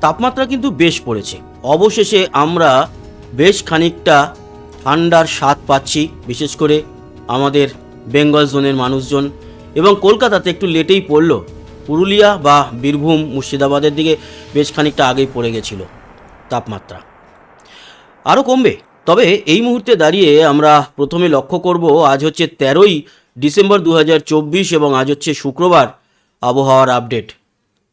তাপমাত্রা কিন্তু বেশ পড়েছে। অবশেষে আমরা বেশ খানিকটা ঠান্ডার স্বাদ পাচ্ছি, বিশেষ করে আমাদের বেঙ্গল জোনের মানুষজন। এবং কলকাতাতে একটু লেটেই পড়ল। পুরুলিয়া বা বীরভূম, মুর্শিদাবাদের দিকে বেশ খানিকটা আগেই পড়ে গেছিল তাপমাত্রা। আরও কমবে। তবে এই মুহূর্তে দাঁড়িয়ে আমরা প্রথমে লক্ষ্য করব, আজ হচ্ছে তেরোই ডিসেম্বর দু হাজার চব্বিশ এবং আজ হচ্ছে শুক্রবার আবহাওয়ার আপডেট।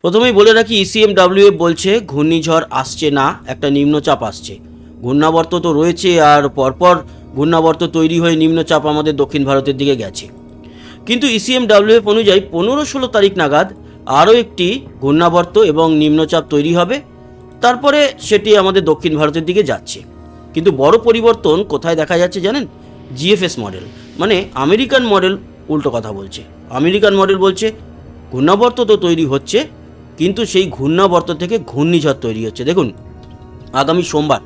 প্রথমেই বলে রাখি ইসিএমডাব্লিউ বলছে, ঘূর্ণিঝড় আসছে না, একটা নিম্নচাপ আসছে। ঘূর্ণাবর্ত তো রয়েছে, আর পরপর ঘূর্ণাবর্ত তৈরি হয়ে নিম্নচাপ আমাদের দক্ষিণ ভারতের দিকে গেছে। কিন্তু ইসিএমডাব্লিউ অনুযায়ী পনেরো ষোলো তারিখ নাগাদ আরও একটি ঘূর্ণাবর্ত এবং নিম্নচাপ তৈরি হবে। তারপরে সেটি আমাদের দক্ষিণ ভারতের দিকে যাচ্ছে। কিন্তু বড় পরিবর্তন কোথায় দেখা যাচ্ছে জানেন? জিএফএস মডেল মানে আমেরিকান মডেল উল্টো কথা বলছে। আমেরিকান মডেল বলছে, ঘূর্ণাবর্ত তো তৈরি হচ্ছে কিন্তু সেই ঘূর্ণাবর্ত থেকে ঘূর্ণিঝড় তৈরি হচ্ছে। দেখুন, আগামী সোমবার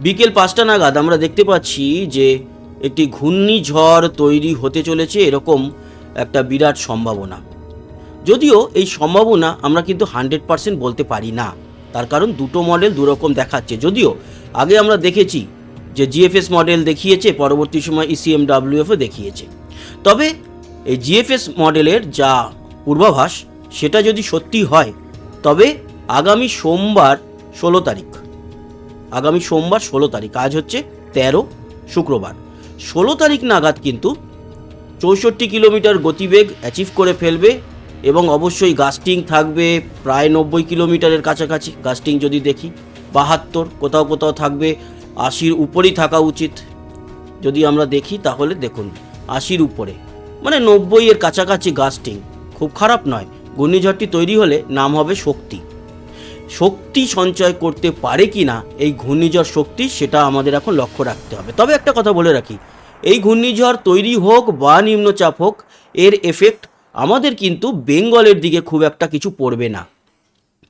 বিকেল পাঁচটা নাগাদ আমরা দেখতে পাচ্ছি যে একটি ঘূর্ণিঝড় তৈরি হতে চলেছে এরকম একটা বিরাট সম্ভাবনা। যদিও এই সম্ভাবনা আমরা কিন্তু হান্ড্রেড পার্সেন্ট বলতে পারি না। তার কারণ দুটো মডেল দুরকম দেখাচ্ছে। যদিও আগে আমরা দেখেছি যে জিএফএস মডেল দেখিয়েছে, পরবর্তী সময় E ইসিএমডাব্লিউএফও দেখিয়েছে। তবে এই জিএফএস মডেলের যা পূর্বাভাস সেটা যদি সত্যি হয়, তবে আগামী সোমবার ষোলো তারিখ। আগামী সোমবার ষোলো তারিখ, আজ হচ্ছে তেরো শুক্রবার। ষোলো তারিখ নাগাদ কিন্তু চৌষট্টি কিলোমিটার গতিবেগ অ্যাচিভ করে ফেলবে এবং অবশ্যই গাস্টিং থাকবে প্রায় নব্বই কিলোমিটারের কাছাকাছি। গাস্টিং যদি দেখি, বাহাত্তর কোথাও কোথাও থাকবে, আশির উপরেই থাকা উচিত। যদি আমরা দেখি তাহলে দেখুন, আশির উপরে। মানে নব্বই এর কাছাকাছি গাস্টিং, খুব খারাপ নয়। ঘূর্ণিঝড়টি তৈরি হলে নাম হবে শক্তি। শক্তি সঞ্চয় করতে পারে কি না এই ঘূর্ণিঝড় শক্তি সেটা আমাদের এখন লক্ষ্য রাখতে হবে। তবে একটা কথা বলে রাখি, এই ঘূর্ণিঝড় তৈরি হোক বা নিম্নচাপ হোক, এর এফেক্ট আমাদের কিন্তু বেঙ্গলের দিকে খুব একটা কিছু পড়বে না।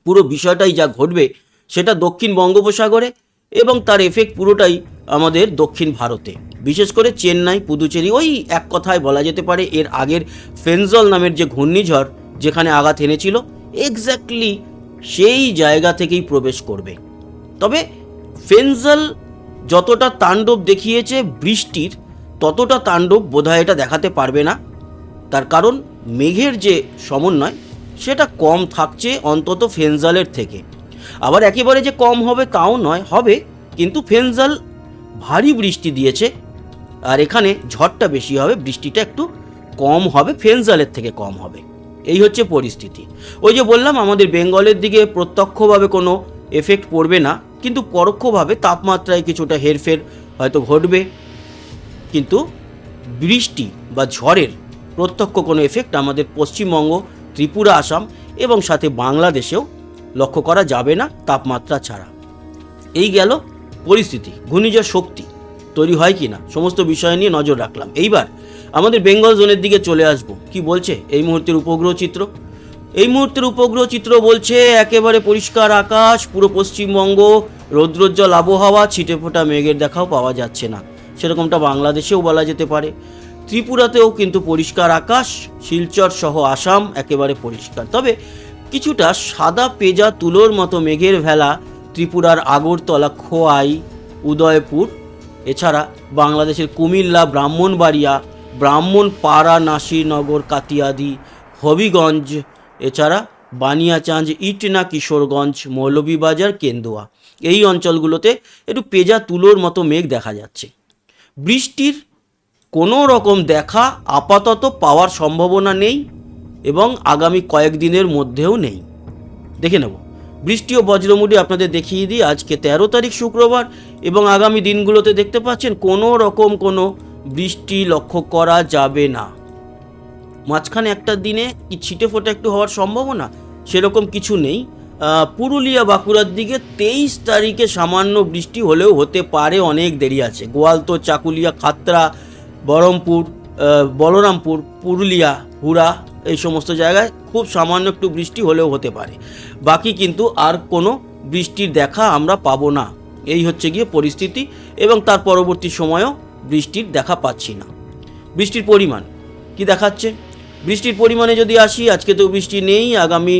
পুরো বিষয়টাই যা ঘটবে সেটা দক্ষিণ বঙ্গোপসাগরে এবং তার এফেক্ট পুরোটাই আমাদের দক্ষিণ ভারতে। বিশেষ করে চেন্নাই, পুদুচেরি, ওই এক কথায় বলা যেতে পারে এর আগের ফেনজল নামের যে ঘূর্ণিঝড় যেখানে আঘাত এনেছিল এক্স্যাক্টলি সেই জায়গা থেকেই প্রবেশ করবে। তবে ফেনজল যতটা তাণ্ডব দেখিয়েছে বৃষ্টির, ততটা তাণ্ডব বোধহয় এটা দেখাতে পারবে না। তার কারণ মেঘের যে সমন্বয়, সেটা কম থাকছে অন্তত ফেনজালের থেকে। আবার একেবারে যে কম হবে তাও নয়, হবে কিন্তু ফেনজাল ভারী বৃষ্টি দিয়েছে, আর এখানে ঝড়টা বেশি হবে, বৃষ্টিটা একটু কম হবে, ফেনজালের থেকে কম হবে। এই হচ্ছে পরিস্থিতি। ওই যে বললাম, আমাদের বেঙ্গলের দিকে প্রত্যক্ষভাবে কোনো এফেক্ট পড়বে না, কিন্তু পরোক্ষভাবে তাপমাত্রায় কিছুটা হেরফের হয়তো ঘটবে। কিন্তু বৃষ্টি বা ঝড়ের প্রত্যক্ষ কোনো এফেক্ট আমাদের পশ্চিমবঙ্গ, ত্রিপুরা, আসাম এবং সাথে বাংলাদেশেও লক্ষ্য করা যাবে না তাপমাত্রা ছাড়া। এই গেল পরিস্থিতি, ঘূর্ণিঝড় শক্তি তৈরি হয় কি না সমস্ত বিষয় নিয়ে নজর রাখলাম। এইবার আমাদের বেঙ্গল জোনের দিকে চলে আসব। কি বলছে? এই মুহূর্তের উপগ্রহ চিত্র? এই মুহূর্তের উপগ্রহ চিত্র বলছে, একেবারে পরিষ্কার আকাশ, পুরো পশ্চিমবঙ্গ, রৌদ্রোজ্জ্বল আবহাওয়া, ছিটে ফোটা মেঘের দেখাও পাওয়া যাচ্ছে না। সেরকমটা বাংলাদেশেও বলা যেতে পারে। ত্রিপুরাতেও কিন্তু পরিষ্কার আকাশ, শিলচর সহ আসাম একেবারে পরিষ্কার। তবে কিছুটা সাদা পেজা তুলোর মতো মেঘের ভেলা ত্রিপুরার আগরতলা, খোয়াই, উদয়পুর, এছাড়া বাংলাদেশের কুমিল্লা, ব্রাহ্মণবাড়িয়া ব্রাহ্মণপাড়া নাসিরনগর কাতিয়াদি, হবিগঞ্জ, এছাড়া বানিয়াচাঁজ, ইটনা, কিশোরগঞ্জ, মৌলভীবাজার, কেন্দুয়া। এই অঞ্চলগুলোতে একটু পেজা তুলোর মতো মেঘ দেখা যাচ্ছে। বৃষ্টির কোনো রকম দেখা আপাতত পাওয়ার সম্ভাবনা নেই এবং আগামী কয়েকদিনের মধ্যেও নেই। দেখে নেব। বৃষ্টি ও বজ্রমুড়ি আপনাদের দেখিয়ে দিই। আজকে তেরো তারিখ শুক্রবার এবং আগামী দিনগুলোতে দেখতে পাচ্ছেন কোনো রকম কোনো বৃষ্টি লক্ষ্য করা যাবে না। মাঝখানে একটা দিনে কি ছিটে ফোটা একটু হওয়ার সম্ভাবনা? সেরকম কিছু নেই। পুরুলিয়া বাঁকুড়ার দিকে তেইশ তারিখে সামান্য বৃষ্টি হলেও হতে পারে অনেক দেরি আছে। গোয়ালতো, চাকুলিয়া, খাতরা, বহরমপুর বলরামপুর, পুরুলিয়া, হুড়া এই সমস্ত জায়গায় খুব সামান্য একটু বৃষ্টি হলেও হতে পারে। বাকি কিন্তু আর কোনো বৃষ্টির দেখা আমরা পাবো না। এই হচ্ছে গিয়ে পরিস্থিতি এবং তার পরবর্তী সময়েও বৃষ্টির দেখা পাচ্ছি না। বৃষ্টির পরিমাণ কি দেখাচ্ছে? বৃষ্টির পরিমাণে যদি আসি, আজকে তো বৃষ্টি নেই, আগামী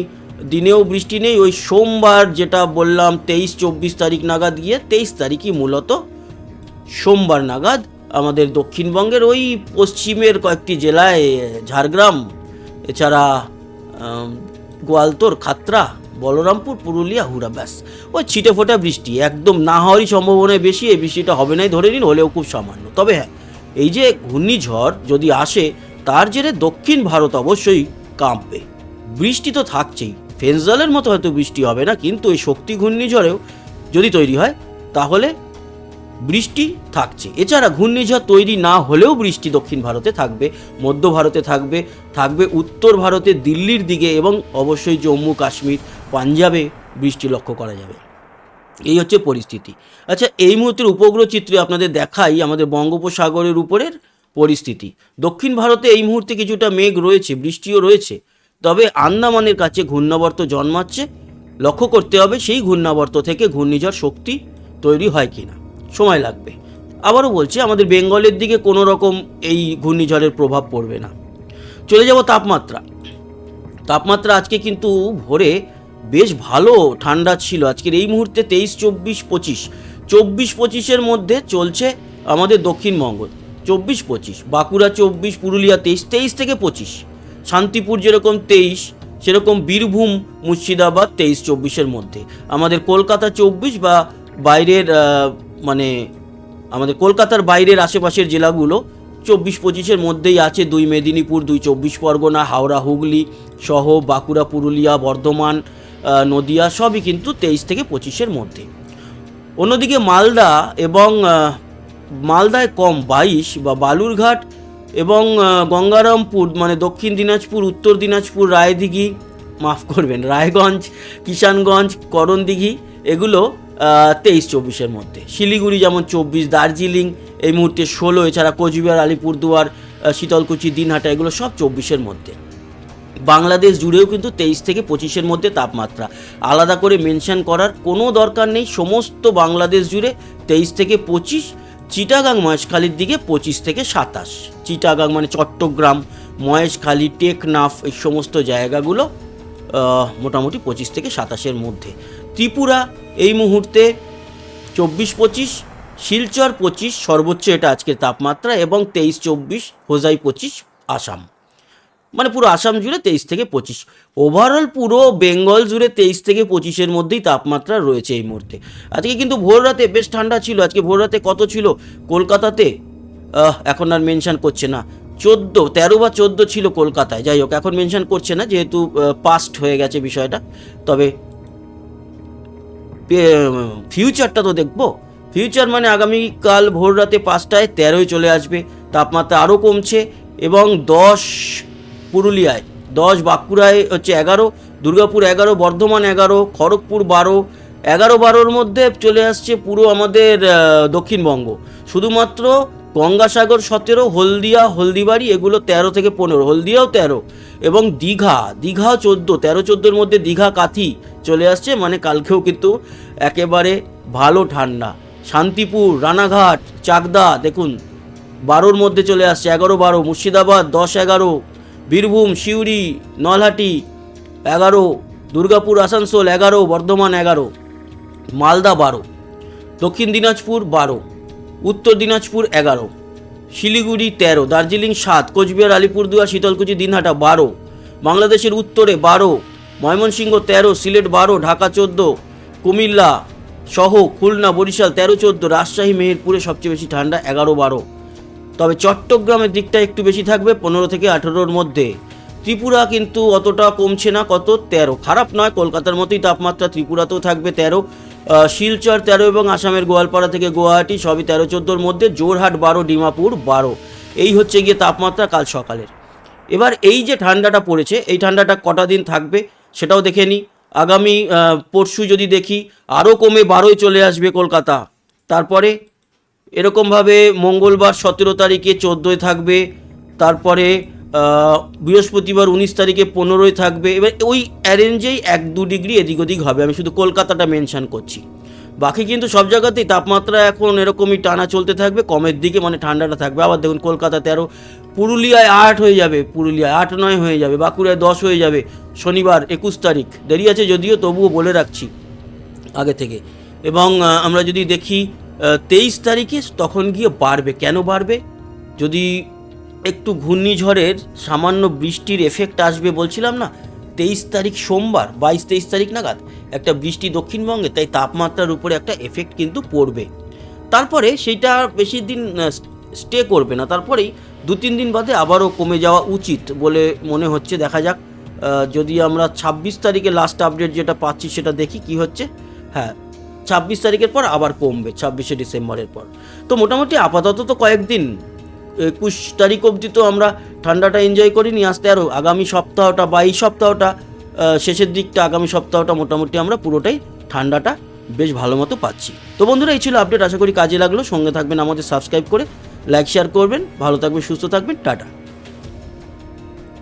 দিনেও বৃষ্টি নেই। ওই সোমবার যেটা বললাম, তেইশ চব্বিশ তারিখ নাগাদ গিয়ে, তেইশ তারিখই মূলত সোমবার নাগাদ আমাদের দক্ষিণবঙ্গের ওই পশ্চিমের কয়েকটি জেলায়, ঝাড়গ্রাম, এছাড়া গোয়ালতোর খাতরা বলরামপুর, পুরুলিয়া, হুড়া, ব্যাস। ওই ছিটে ফোটা বৃষ্টি, একদম না হওয়ারই সম্ভাবনা বেশি, এই বৃষ্টিটা হবে নাই ধরে নিন, হলেও খুব সামান্য। তবে হ্যাঁ এই যে ঘূর্ণিঝড় যদি আসে, তার জেরে দক্ষিণ ভারত অবশ্যই কাঁপবে। বৃষ্টি তো থাকছেই, ফেনজালের মতো হয়তো বৃষ্টি হবে না, কিন্তু এই শক্তি ঘূর্ণিঝড়েও যদি তৈরি হয়, তাহলে বৃষ্টি থাকছে। এছাড়া ঘূর্ণিঝড় তৈরি না হলেও বৃষ্টি দক্ষিণ ভারতে থাকবে, মধ্য ভারতে থাকবে থাকবে উত্তর ভারতে, দিল্লির দিকে এবং অবশ্যই জম্মু কাশ্মীর পাঞ্জাবে বৃষ্টি লক্ষ্য করা যাবে। এই হচ্ছে পরিস্থিতি। আচ্ছা এই মুহূর্তের উপগ্রহ চিত্রে আপনাদের দেখাই আমাদের বঙ্গোপসাগরের উপরের পরিস্থিতি। দক্ষিণ ভারতে এই মুহূর্তে কিছুটা মেঘ রয়েছে, বৃষ্টিও রয়েছে। তবে আন্দামানের কাছে ঘূর্ণাবর্ত জন্মাচ্ছে। লক্ষ্য করতে হবে সেই ঘূর্ণাবর্ত থেকে ঘূর্ণিঝড় শক্তি তৈরি হয় কিনা। সময় লাগবে। আবারও বলছি, আমাদের বেঙ্গলের দিকে কোনো রকম এই ঘূর্ণিঝড়ের প্রভাব পড়বে না। চলে যাব তাপমাত্রা। তাপমাত্রা আজকে কিন্তু ভোরে বেশ ভালো ঠান্ডা ছিল। আজকের এই মুহূর্তে তেইশ, চব্বিশ, পঁচিশ। চব্বিশ, পঁচিশের মধ্যে চলছে আমাদের দক্ষিণবঙ্গ। চব্বিশ, পঁচিশ। বাঁকুড়া চব্বিশ, পুরুলিয়া তেইশ তেইশ থেকে পঁচিশ। শান্তিপুর যেরকম তেইশ, সেরকম বীরভূম, মুর্শিদাবাদ তেইশ, চব্বিশের মধ্যে। আমাদের কলকাতা চব্বিশ বা বাইরের মানে আমাদের কলকাতার বাইরের আশেপাশের জেলাগুলো চব্বিশ, পঁচিশের মধ্যেই আছে। দুই মেদিনীপুর, দুই চব্বিশ পরগনা, হাওড়া, হুগলি সহ বাঁকুড়া, পুরুলিয়া, বর্ধমান নদিয়া সবই কিন্তু তেইশ থেকে পঁচিশের মধ্যে। অন্যদিকে মালদা এবং মালদায় কম বাইশ বা বালুরঘাট এবং গঙ্গারামপুর মানে দক্ষিণ দিনাজপুর, উত্তর দিনাজপুর, রায়দিঘি, মাফ করবেন, রায়গঞ্জ, কিষানগঞ্জ, করণদিঘি, এগুলো তেইশ চব্বিশের মধ্যে। শিলিগুড়ি যেমন চব্বিশ, দার্জিলিং এই মুহূর্তে ষোলো, এছাড়া কোচবিহার, আলিপুরদুয়ার শীতলকুচি, দিনহাটা, এগুলো সব চব্বিশের মধ্যে। বাংলাদেশ জুড়েও কিন্তু তেইশ থেকে পঁচিশের মধ্যে তাপমাত্রা। আলাদা করে মেনশন করার কোনো দরকার নেই, সমস্ত বাংলাদেশ জুড়ে তেইশ থেকে পঁচিশ, চিটাগাং, মহেশখালীর দিকে পঁচিশ থেকে সাতাশ। চিটাগাং মানে চট্টগ্রাম, মহেশখালী, টেকনাফ, এই সমস্ত জায়গাগুলো মোটামুটি পঁচিশ থেকে সাতাশের মধ্যে। ত্রিপুরা এই মুহূর্তে চব্বিশ পঁচিশ, শিলচর পঁচিশ, সর্বোচ্চ এটা আজকের তাপমাত্রা, এবং তেইশ, চব্বিশ, হোজাই পঁচিশ, আসাম। মানে পুরো আসাম জুড়ে তেইশ থেকে পঁচিশ। ওভারঅল পুরো বেঙ্গল জুড়ে তেইশ থেকে পঁচিশের মধ্যেই তাপমাত্রা রয়েছে এই মুহূর্তে। আজকে কিন্তু ভোর রাতে বেশ ঠান্ডা ছিল। আজকে ভোর রাতে কত ছিল? কলকাতাতে এখন আর মেনশন করছে না। চোদ্দ, তেরো বা চোদ্দ ছিল কলকাতায়। যাই হোক, এখন মেনশন করছে না, যেহেতু পাস্ট হয়ে গেছে বিষয়টা। তবে ফিউচারটা তো দেখব। ফিউচার মানে আগামীকাল ভোর রাতে পাঁচটায় তেরোই চলে আসবে। তাপমাত্রা আরও কমছে এবং দশ পুরুলিয়ায়। দশ বাঁকুড়ায় হচ্ছে এগারো, দুর্গাপুর এগারো, বর্ধমান এগারো, খড়গপুর বারো, এগারো বারোর মধ্যে চলে আসছে পুরো আমাদের দক্ষিণবঙ্গ। শুধুমাত্র গঙ্গাসাগর সতেরো, হলদিয়া, হলদিবাড়ি, এগুলো তেরো থেকে পনেরো, হলদিয়াও তেরো এবং দীঘা দীঘা চোদ্দ, তেরো চোদ্দোর মধ্যে দীঘা কাথি চলে আসছে মানে কালকেও কিন্তু একেবারে ভালো ঠান্ডা। শান্তিপুর, রানাঘাট, চাকদা, দেখুন, বারোর মধ্যে চলে আসছে, এগারো বারো, মুর্শিদাবাদ, দশ এগারো বীরভূম, সিউড়ি, নলহাটি এগারো, দুর্গাপুর, আসানসোল এগারো, বর্ধমান এগারো, মালদা বারো, দক্ষিণ দিনাজপুর বারো, উত্তর দিনাজপুর এগারো, শিলিগুড়ি তেরো, দার্জিলিং সাত, কোচবিহার, আলিপুরদুয়ার, শীতলকুচি, দিনহাটা বারো, বাংলাদেশের উত্তরে বারো, ময়মনসিংহ তেরো, সিলেট বারো, ঢাকা চোদ্দ, কুমিল্লা সহ খুলনা, বরিশাল তেরো, চোদ্দ, রাজশাহী, মেহেরপুরে সবচেয়ে বেশি ঠান্ডা এগারো, বারো। তবে চট্টগ্রামের দিকটা একটু বেশি থাকবে পনেরো থেকে আঠেরোর মধ্যে। ত্রিপুরা কিন্তু অতটা কমছে না, কত? তেরো। খারাপ নয়, কলকাতার মতোই তাপমাত্রা, ত্রিপুরাতেও থাকবে তেরো। শিলচর তেরো এবং আসামের গোয়ালপাড়া থেকে গুয়াহাটি সবই তেরো চোদ্দোর মধ্যে জোরহাট বারো, ডিমাপুর বারো। এই হচ্ছে গিয়ে তাপমাত্রা কাল সকালের। এবার এই যে ঠান্ডাটা পড়েছে, এই ঠান্ডাটা কটা দিন থাকবে সেটাও দেখে নিই। আগামী পরশু যদি দেখি, আরও কমে বারোই চলে আসবে কলকাতা। তারপরে এরকমভাবে মঙ্গলবার সতেরো তারিখে চোদ্দোয় থাকবে, তারপরে বৃহস্পতিবার উনিশ তারিখে পনেরোই থাকবে, এবার ওই অ্যারেঞ্জেই এক দু ডিগ্রি এদিক ওদিক হবে, আমি শুধু কলকাতাটা মেনশন করছি। বাকি কিন্তু সব জায়গাতেই তাপমাত্রা এখন এরকমই টানা চলতে থাকবে, কমের দিকে মানে ঠান্ডাটা থাকবে। আবার দেখুন কলকাতা তেরো, পুরুলিয়ায় আট হয়ে যাবে, পুরুলিয়ায় আট নয় হয়ে যাবে, বাঁকুড়ায় দশ হয়ে যাবে, শনিবার একুশ তারিখ। দেরি আছে যদিও, তবুও বলে রাখছি আগে থেকে। এবং আমরা যদি দেখি তেইশ তারিখে তখন গিয়ে বাড়বে। কেন বাড়বে? যদি একটু ঘূর্ণিঝড়ের সামান্য বৃষ্টির এফেক্ট আসবে বলছিলাম না, তেইশ তারিখ সোমবার, বাইশ তেইশ তারিখ নাগাদ একটা বৃষ্টি দক্ষিণবঙ্গে, তাই তাপমাত্রার উপরে একটা এফেক্ট কিন্তু পড়বে। তারপরে সেইটা বেশি দিন স্টে করবে না। তারপরেই দু তিন দিন বাদে আবারও কমে যাওয়া উচিত বলে মনে হচ্ছে। দেখা যাক যদি আমরা ছাব্বিশ তারিখে লাস্ট আপডেট যেটা পাচ্ছি সেটা দেখি কি হচ্ছে। হ্যাঁ ছাব্বিশ তারিখের পর আবার কমবে, ছাব্বিশে ডিসেম্বরের পর। তো মোটামুটি আপাতত তো কয়েকদিন, একুশ তারিখ অবধি তো আমরা ঠান্ডাটা এনজয় করিনি, আসতে আরও আগামী সপ্তাহটা বা এই সপ্তাহটা শেষের দিকটা, আগামী সপ্তাহটা মোটামুটি আমরা পুরোটাই ঠান্ডাটা বেশ ভালো মতো পাচ্ছি। তো বন্ধুরা, এই ছিল আপডেট আশা করি কাজে লাগল। সঙ্গে থাকবেন আমাদের সাবস্ক্রাইব করে লাইক শেয়ার করবেন। ভালো থাকবেন, সুস্থ থাকবেন, টাটা।